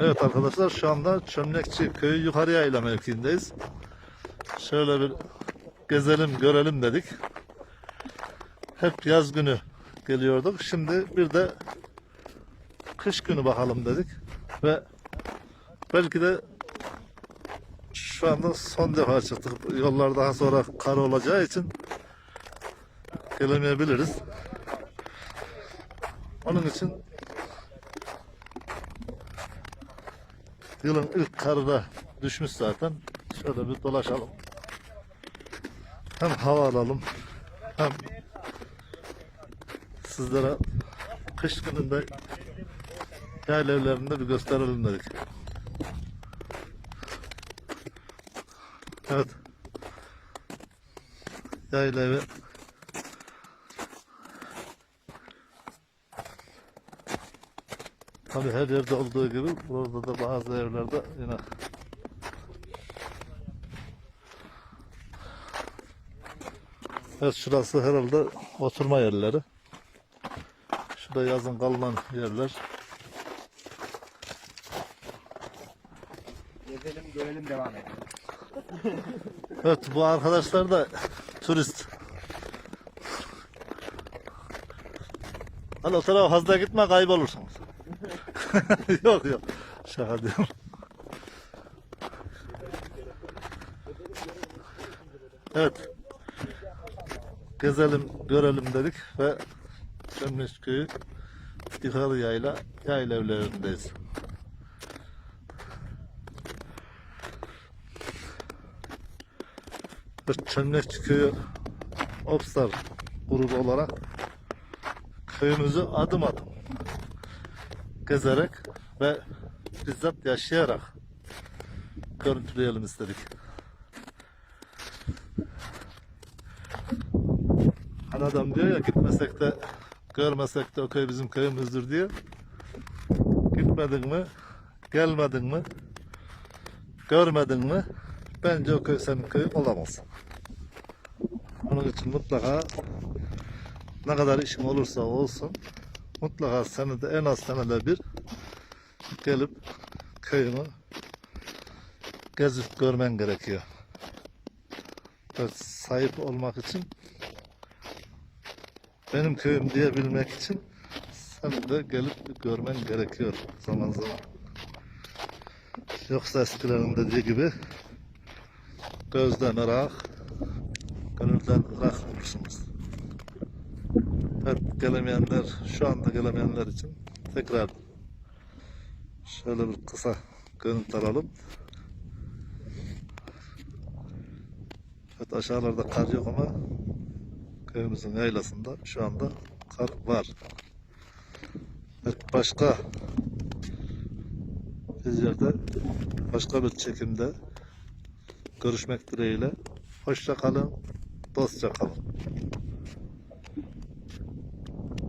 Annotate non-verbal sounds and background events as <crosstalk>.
Evet arkadaşlar şu anda Çömlekçi köyü yukarı yayla mevkiindeyiz. Şöyle bir gezelim görelim dedik. Hep yaz günü geliyorduk. Şimdi bir de kış günü bakalım dedik. Ve belki de şu anda son defa çıktık. Yollar daha sonra kar olacağı için gelemeyebiliriz. Onun için yılın ilk karı da düşmüş zaten. Şöyle bir dolaşalım. Hem hava alalım hem sizlere kış gününde yayla evlerinde bir gösterelim dedik. Evet. Yayla evi Tabii her yerde olduğu gibi burada da bazı evlerde yine Evet şurası herhalde oturma yerleri. Şurada yazın kalınan yerler. Gezelim görelim devam edelim. Evet bu arkadaşlar da turist. Hani o tarafa fazla gitme kaybolursunuz. <laughs> yok yok. Şaka diyorum. Evet. Gezelim, görelim dedik ve Çömleş Köyü yukarı yayla, yayla evlerindeyiz. Çömlekçi Köyü Opstar grubu olarak köyümüzü adım adım gezerek ve bizzat yaşayarak görüntüleyelim istedik. Hani adam diyor ya gitmesek de görmesek de o köy bizim köyümüzdür diye. Gitmedin mi, gelmedin mi, görmedin mi bence o köy senin köyün olamaz. Onun için mutlaka ne kadar işin olursa olsun mutlaka senede en az senede bir gelip köyünü gezip görmen gerekiyor. Ve sahip olmak için benim köyüm diyebilmek için sen de gelip görmen gerekiyor zaman zaman. Yoksa eskilerin dediği gibi gözden ırak, gönülden ırak olursunuz. Evet gelemeyenler, şu anda gelemeyenler için tekrar şöyle bir kısa görüntü alalım. Evet aşağılarda kar yok ama köyümüzün yaylasında şu anda kar var. Evet başka bir yerde başka bir çekimde görüşmek dileğiyle. Hoşça kalın, dostça kalın.